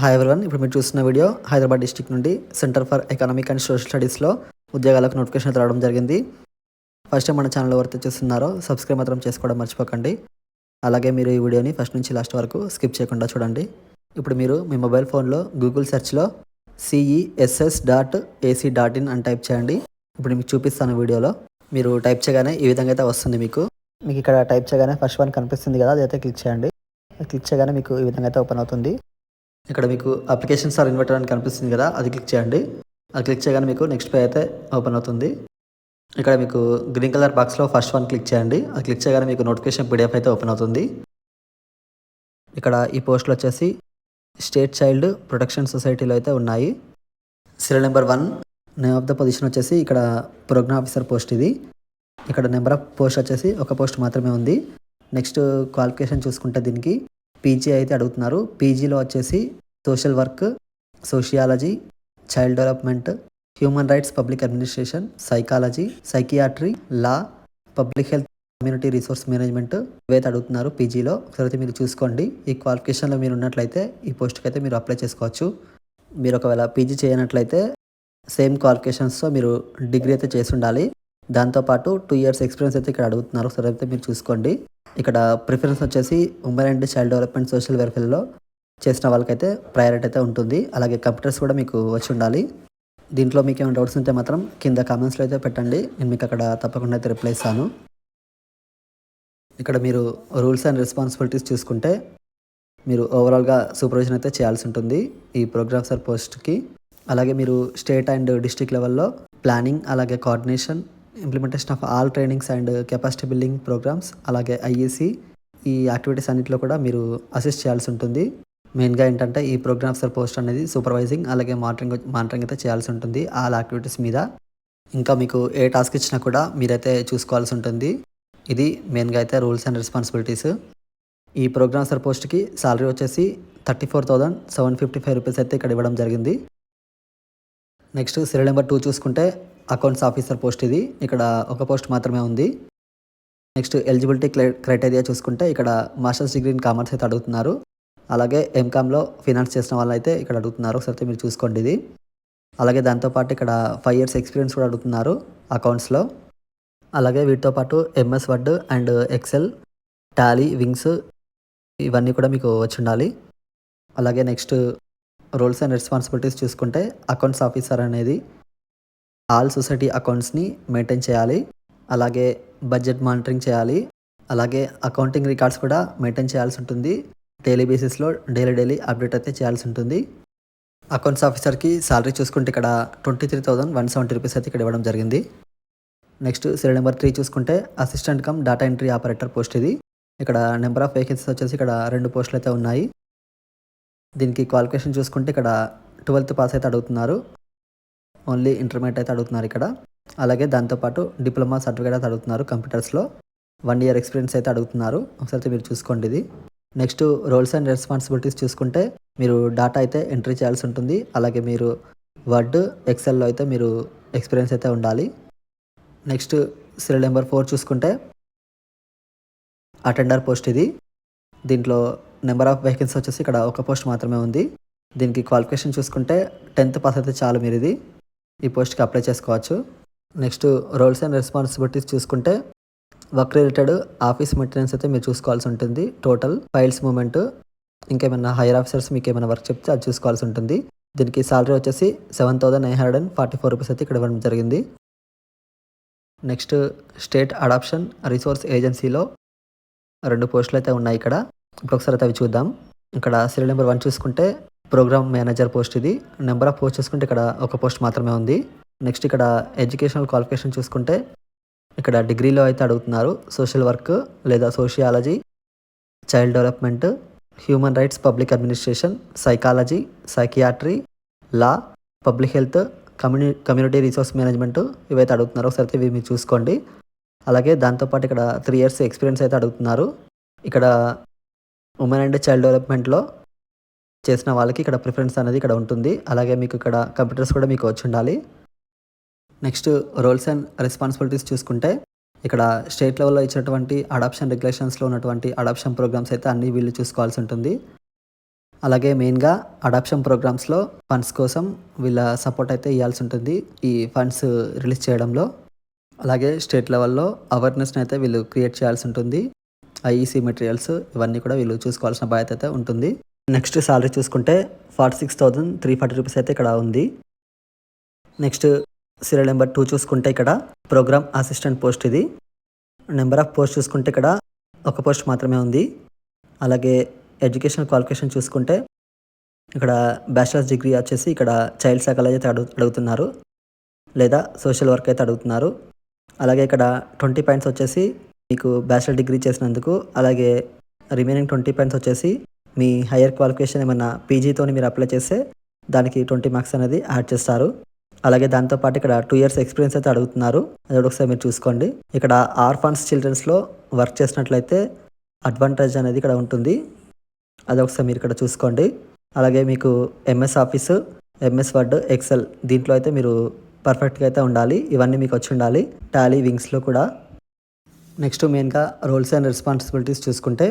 Hi everyone ఇప్పుడు మీరు చూస్తున్న వీడియో హైదరాబాద్ డిస్టిక్ నుండి centre for economic and social స్టడీస్లో ఉద్యోగాలకు నోటిఫికేషన్ రావడం జరిగింది. ఫస్ట్ టైం మన ఛానల్ ఎవరైతే చూస్తున్నారో సబ్స్క్రైబ్ మాత్రం చేసుకోవడం మర్చిపోకండి. అలాగే మీరు ఈ వీడియోని ఫస్ట్ నుంచి లాస్ట్ వరకు స్కిప్ చేయకుండా చూడండి. ఇప్పుడు మీరు మీ మొబైల్ ఫోన్లో Google సెర్చ్లో CESS dot ac dot in అని టైప్ చేయండి. ఇప్పుడు మీకు చూపిస్తాను వీడియోలో మీరు టైప్ చేయగానే ఈ విధంగా అయితే వస్తుంది మీకు. మీకు ఇక్కడ టైప్ చేయగానే ఫస్ట్ వన్ కనిపిస్తుంది కదా అదైతే క్లిక్ చేయండి. క్లిక్ చేయగానే మీకు ఈ విధంగా అయితే ఓపెన్ అవుతుంది. ఇక్కడ మీకు అప్లికేషన్స్ ఆర్ ఇన్వర్టర్ అని కనిపిస్తుంది కదా అది క్లిక్ చేయండి. అది క్లిక్ చేయగానే మీకు నెక్స్ట్ పే అయితే ఓపెన్ అవుతుంది. ఇక్కడ మీకు గ్రీన్ కలర్ బాక్స్లో ఫస్ట్ వన్ క్లిక్ చేయండి. అది క్లిక్ చేయగానే మీకు నోటిఫికేషన్ పీడిఎఫ్ అయితే ఓపెన్ అవుతుంది. ఇక్కడ ఈ పోస్టులు వచ్చేసి స్టేట్ చైల్డ్ ప్రొటెక్షన్ సొసైటీలో అయితే ఉన్నాయి. Serial number one name of the position వచ్చేసి ఇక్కడ ప్రోగ్రామ్ ఆఫీసర్ పోస్ట్ ఇది. ఇక్కడ నెంబర్ ఆఫ్ పోస్ట్ వచ్చేసి ఒక పోస్ట్ మాత్రమే ఉంది. నెక్స్ట్ క్వాలిఫికేషన్ చూసుకుంటే దీనికి పీజీ అయితే అడుగుతున్నారు. పీజీలో వచ్చేసి social work sociology child development human rights public administration psychology psychiatry law public health community resource management ఇవైతే అడుగుతున్నారు పీజీలో. ఒకసారి మీరు చూసుకోండి. ఈ క్వాలిఫికేషన్లో మీరు ఉన్నట్లయితే ఈ పోస్ట్కి అయితే మీరు అప్లై చేసుకోవచ్చు. మీరు ఒకవేళ పీజీ చేయనట్లయితే సేమ్ క్వాలిఫికేషన్స్తో మీరు డిగ్రీ అయితే చేసి ఉండాలి. దాంతోపాటు టూ ఇయర్స్ ఎక్స్పీరియన్స్ అయితే ఇక్కడ అడుగుతున్నారు. ఒకసారి అయితే మీరు చూసుకోండి. ఇక్కడ ప్రిఫరెన్స్ వచ్చేసి women and child development social వెల్ఫేర్లో చేసిన వాళ్ళకైతే ప్రయారిటీ అయితే ఉంటుంది. అలాగే కంప్యూటర్స్ కూడా మీకు వచ్చి ఉండాలి. దీంట్లో మీకు ఏమైనా డౌట్స్ ఉంటే మాత్రం కింద కామెంట్స్లో అయితే పెట్టండి. నేను మీకు అక్కడ తప్పకుండా అయితే రిప్లై ఇస్తాను. ఇక్కడ మీరు రూల్స్ అండ్ రెస్పాన్సిబిలిటీస్ చూసుకుంటే మీరు ఓవరాల్గా సూపర్విజన్ అయితే చేయాల్సి ఉంటుంది ఈ ప్రోగ్రామ్ సార్ పోస్ట్కి అలాగే మీరు స్టేట్ అండ్ డిస్ట్రిక్ట్ లెవెల్లో ప్లానింగ్ అలాగే coordination implementation of all trainings and capacity building programmes అలాగే ఐఈసీ ఈ యాక్టివిటీస్ అన్నింటిలో కూడా మీరు అసిస్ట్ చేయాల్సి ఉంటుంది. మెయిన్గా ఏంటంటే ఈ ప్రోగ్రామ్ ఆఫీసర్ పోస్ట్ అనేది సూపర్వైజింగ్ అలాగే మానిటరింగ్ మానిటరింగ్ అయితే చేయాల్సి ఉంటుంది ఆల్ యాక్టివిటీస్ మీద. ఇంకా మీకు ఏ టాస్క్ ఇచ్చినా కూడా మీరైతే చూసుకోవాల్సి ఉంటుంది. ఇది మెయిన్గా అయితే రూల్స్ అండ్ రెస్పాన్సిబిలిటీస్ ఈ ప్రోగ్రామ్ సార్ పోస్ట్కి సాలరీ వచ్చేసి thirty four thousand seven fifty five rupees అయితే ఇక్కడ ఇవ్వడం జరిగింది. నెక్స్ట్ సీరియల్ నెంబర్ టూ చూసుకుంటే అకౌంట్స్ ఆఫీసర్ పోస్ట్ ఇది. ఇక్కడ ఒక పోస్ట్ మాత్రమే ఉంది. నెక్స్ట్ ఎలిజిబిలిటీ క్రైటీరియా చూసుకుంటే ఇక్కడ మాస్టర్స్ డిగ్రీ ఇన్ కామర్స్ అయితే అడుగుతున్నారు. అలాగే ఎంకామ్లో ఫినాన్స్ చేసిన వాళ్ళు అయితే ఇక్కడ అడుగుతున్నారు. ఒకసారి మీరు చూసుకోండి ఇది. అలాగే దాంతోపాటు ఇక్కడ ఫైవ్ ఇయర్స్ ఎక్స్పీరియన్స్ కూడా అడుగుతున్నారు అకౌంట్స్లో అలాగే వీటితో పాటు MS Word and Excel Tally wings ఇవన్నీ కూడా మీకు వచ్చి ఉండాలి. అలాగే నెక్స్ట్ రోల్స్ అండ్ రెస్పాన్సిబిలిటీస్ చూసుకుంటే అకౌంట్స్ ఆఫీసర్ అనేది ఆల్ సొసైటీ అకౌంట్స్ని మెయింటైన్ చేయాలి. అలాగే బడ్జెట్ మానిటరింగ్ చేయాలి. అలాగే అకౌంటింగ్ రికార్డ్స్ కూడా మెయింటైన్ చేయాల్సి ఉంటుంది. డైలీ బేసిస్లో డైలీ డైలీ అప్డేట్ అయితే చేయాల్సి ఉంటుంది. అకౌంట్స్ ఆఫీసర్కి సాలరీ చూసుకుంటే ఇక్కడ twenty three thousand one seventy rupees అయితే ఇక్కడ ఇవ్వడం జరిగింది. నెక్స్ట్ సీరియల్ నెంబర్ త్రీ చూసుకుంటే assistant cum data entry operator post ఇది. ఇక్కడ నెంబర్ ఆఫ్ వేకెన్సీస్ వచ్చేసి ఇక్కడ రెండు పోస్టులు అయితే ఉన్నాయి. దీనికి క్వాలిఫికేషన్ చూసుకుంటే ఇక్కడ ట్వెల్త్ పాస్ అయితే అడుగుతున్నారు. ఓన్లీ ఇంటర్మీడియట్ అయితే అడుగుతున్నారు ఇక్కడ. అలాగే దాంతోపాటు డిప్లొమా సర్టిఫికేట్ అయితే అడుగుతున్నారు కంప్యూటర్స్లో. వన్ ఇయర్ ఎక్స్పీరియన్స్ అయితే అడుగుతున్నారు. ఒకసారి మీరు చూసుకోండి ఇది. నెక్స్ట్ రోల్స్ అండ్ రెస్పాన్సిబిలిటీస్ చూసుకుంటే మీరు డేటా అయితే ఎంట్రీ చేయాల్సి ఉంటుంది. అలాగే మీరు వర్డ్ ఎక్సెల్లో అయితే మీరు ఎక్స్పీరియన్స్ అయితే ఉండాలి. నెక్స్ట్ సీరియల్ నెంబర్ ఫోర్ చూసుకుంటే అటెండర్ పోస్ట్ ఇది. దీంట్లో నెంబర్ ఆఫ్ వెహికల్స్ వచ్చేసి ఇక్కడ ఒక పోస్ట్ మాత్రమే ఉంది. దీనికి క్వాలిఫికేషన్ చూసుకుంటే టెన్త్ పాస్ అయితే చాలు మీరు ఇది ఈ పోస్ట్కి అప్లై చేసుకోవచ్చు. నెక్స్ట్ రోల్స్ అండ్ రెస్పాన్సిబిలిటీస్ చూసుకుంటే వర్క్ రిలేటెడ్ ఆఫీస్ మెయింటెనెన్స్ అయితే మీరు చూసుకోవాల్సి ఉంటుంది. టోటల్ ఫైల్స్ మూమెంట్ ఇంకేమైనా హైయర్ ఆఫీసర్స్ మీకు ఏమైనా వర్క్ చెప్తే అది చూసుకోవాల్సి ఉంటుంది. దీనికి సాలరీ వచ్చేసి seven thousand nine hundred and forty four rupees అయితే ఇక్కడ ఇవ్వడం జరిగింది. నెక్స్ట్ స్టేట్ అడాప్షన్ రిసోర్స్ ఏజెన్సీలో రెండు పోస్టులు అయితే ఉన్నాయి ఇక్కడ. ఇప్పుడు ఒకసారి అయితే అవి చూద్దాం. ఇక్కడ సీరియల్ నెంబర్ వన్ చూసుకుంటే ప్రోగ్రామ్ మేనేజర్ పోస్ట్ ఇది. నెంబర్ ఆఫ్ పోస్ట్ చూసుకుంటే ఇక్కడ ఒక పోస్ట్ మాత్రమే ఉంది. నెక్స్ట్ ఇక్కడ ఎడ్యుకేషనల్ క్వాలిఫికేషన్ చూసుకుంటే ఇక్కడ డిగ్రీలో అయితే అడుగుతున్నారు. సోషల్ వర్క్ లేదా sociology child development human rights public administration psychology psychiatry law public health community community resource management ఇవైతే అడుగుతున్నారు. ఒకసారి అయితే ఇవి మీరు చూసుకోండి. అలాగే దాంతోపాటు ఇక్కడ త్రీ ఇయర్స్ ఎక్స్పీరియన్స్ అయితే అడుగుతున్నారు. ఇక్కడ ఉమెన్ అండ్ చైల్డ్ డెవలప్మెంట్లో చేసిన వాళ్ళకి ఇక్కడ ప్రిఫరెన్స్ అనేది ఇక్కడ ఉంటుంది. అలాగే మీకు ఇక్కడ కంప్యూటర్స్ కూడా మీకు వచ్చి ఉండాలి. నెక్స్ట్ రోల్స్ అండ్ రెస్పాన్సిబిలిటీస్ చూసుకుంటే ఇక్కడ స్టేట్ లెవెల్లో ఇచ్చినటువంటి అడాప్షన్ రెగ్యులేషన్స్లో ఉన్నటువంటి అడాప్షన్ ప్రోగ్రామ్స్ అయితే అన్నీ వీళ్ళు చూసుకోవాల్సి ఉంటుంది. అలాగే మెయిన్గా అడాప్షన్ ప్రోగ్రామ్స్లో ఫండ్స్ కోసం వీళ్ళ సపోర్ట్ అయితే ఇవ్వాల్సి ఉంటుంది ఈ ఫండ్స్ రిలీజ్ చేయడంలో. అలాగే స్టేట్ లెవెల్లో అవేర్నెస్ని అయితే వీళ్ళు క్రియేట్ చేయాల్సి ఉంటుంది. ఐఈసీ మెటీరియల్స్ ఇవన్నీ కూడా వీళ్ళు చూసుకోవాల్సిన బాధ్యత అయితే ఉంటుంది. నెక్స్ట్ సాలరీ చూసుకుంటే forty six thousand three forty rupees అయితే ఇక్కడ ఉంది. నెక్స్ట్ సీరియల్ నెంబర్ టూ చూసుకుంటే ఇక్కడ ప్రోగ్రామ్ అసిస్టెంట్ పోస్ట్ ఇది. నెంబర్ ఆఫ్ పోస్ట్ చూసుకుంటే ఇక్కడ ఒక పోస్ట్ మాత్రమే ఉంది. అలాగే ఎడ్యుకేషనల్ క్వాలిఫికేషన్ చూసుకుంటే ఇక్కడ బ్యాచిలర్స్ డిగ్రీ వచ్చేసి ఇక్కడ చైల్డ్ సైకాలజీ అయితే అడుగు అడుగుతున్నారు. లేదా సోషల్ వర్క్ అయితే అడుగుతున్నారు. అలాగే ఇక్కడ ట్వంటీ పాయింట్స్ వచ్చేసి మీకు బ్యాచిలర్ డిగ్రీ చేసినందుకు అలాగే రిమైనింగ్ ట్వంటీ పాయింట్స్ వచ్చేసి మీ హయ్యర్ క్వాలిఫికేషన్ ఏమన్నా పీజీతో మీరు అప్లై చేస్తే దానికి ట్వంటీ మార్క్స్ అనేది యాడ్ చేస్తారు. అలాగే దాంతోపాటు ఇక్కడ టూ ఇయర్స్ ఎక్స్పీరియన్స్ అయితే అడుగుతున్నారు. అది ఒకసారి మీరు చూసుకోండి. ఇక్కడ ఆర్ఫాన్స్ చిల్డ్రన్స్లో వర్క్ చేసినట్లయితే అడ్వాంటేజ్ అనేది ఇక్కడ ఉంటుంది. అది ఒకసారి మీరు ఇక్కడ చూసుకోండి. అలాగే మీకు MS Office MS Word Excel దీంట్లో అయితే మీరు పర్ఫెక్ట్గా అయితే ఉండాలి. ఇవన్నీ మీకు వచ్చి ఉండాలి. టాలీ వింగ్స్లో కూడా. నెక్స్ట్ మెయిన్గా రోల్స్ అండ్ రెస్పాన్సిబిలిటీస్ చూసుకుంటే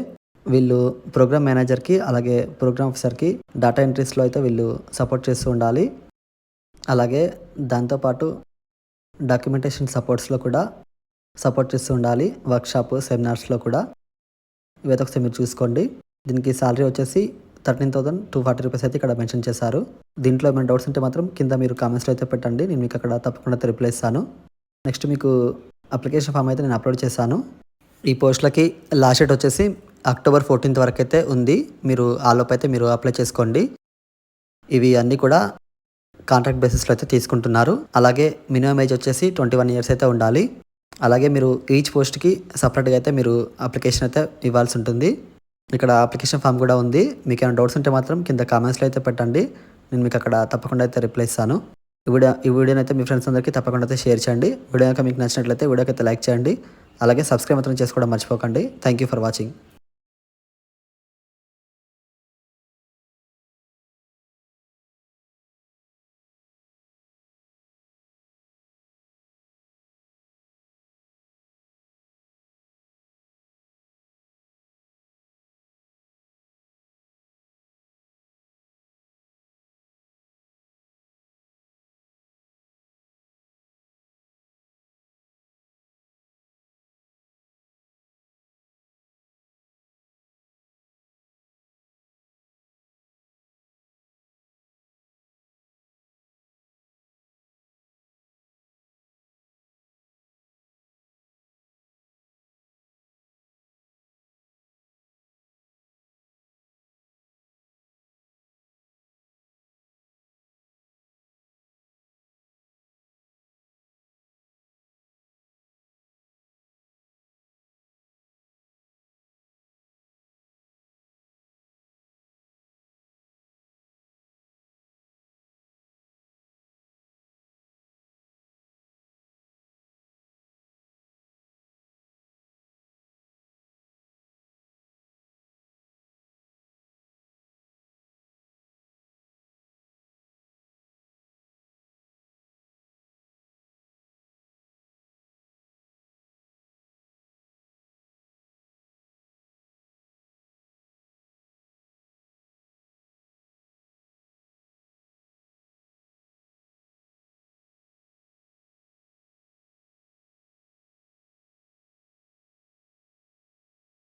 వీళ్ళు ప్రోగ్రామ్ మేనేజర్కి అలాగే ప్రోగ్రామ్ ఆఫీసర్కి డేటా ఎంట్రీస్లో అయితే వీళ్ళు సపోర్ట్ చేస్తూ ఉండాలి. అలాగే దాంతోపాటు డాక్యుమెంటేషన్ సపోర్ట్స్లో కూడా సపోర్ట్ చేస్తూ ఉండాలి. వర్క్షాప్ సెమినార్స్లో కూడా. ఇవైతే ఒకసారి మీరు చూసుకోండి. దీనికి శాలరీ వచ్చేసి thirteen thousand two forty rupees అయితే ఇక్కడ మెన్షన్ చేశారు. దీంట్లో ఏమైనా డౌట్స్ ఉంటే మాత్రం కింద మీరు కామెంట్స్లో అయితే పెట్టండి. నేను మీకు అక్కడ తప్పకుండా రిప్లై ఇస్తాను. నెక్స్ట్ మీకు అప్లికేషన్ ఫామ్ అయితే నేను అప్లోడ్ చేశాను. ఈ పోస్టులకి లాస్ట్ డేట్ వచ్చేసి అక్టోబర్ ఫోర్టీన్త్ వరకు అయితే ఉంది. మీరు ఆలోపు అయితే మీరు అప్లై చేసుకోండి. ఇవి అన్నీ కూడా కాంట్రాక్ట్ బేసిస్లో అయితే తీసుకుంటున్నారు. అలాగే మినిమం ఏజ్ వచ్చేసి ట్వంటీ వన్ ఇయర్స్ అయితే ఉండాలి. అలాగే మీరు ఈచ్ పోస్ట్కి సపరేట్గా అయితే మీరు అప్లికేషన్ అయితే ఇవ్వాల్సి ఉంటుంది. ఇక్కడ అప్లికేషన్ ఫామ్ కూడా ఉంది. మీకు ఏమైనా డౌట్స్ ఉంటే మాత్రం కింద కామెంట్స్లో అయితే పెట్టండి. నేను మీకు అక్కడ తప్పకుండా అయితే రిప్లై ఇస్తాను. ఈ వీడియో ఈ వీడియోని అయితే మీ ఫ్రెండ్స్ అందరికీ తప్పకుండా అయితే షేర్ చేయండి. వీడియో కనుక మీకు నచ్చినట్లయితే వీడియోకి అయితే లైక్ చేయండి. అలాగే సబ్స్క్రైబ్ మాత్రం చేసుకోవడం మర్చిపోకండి. Thank you for watching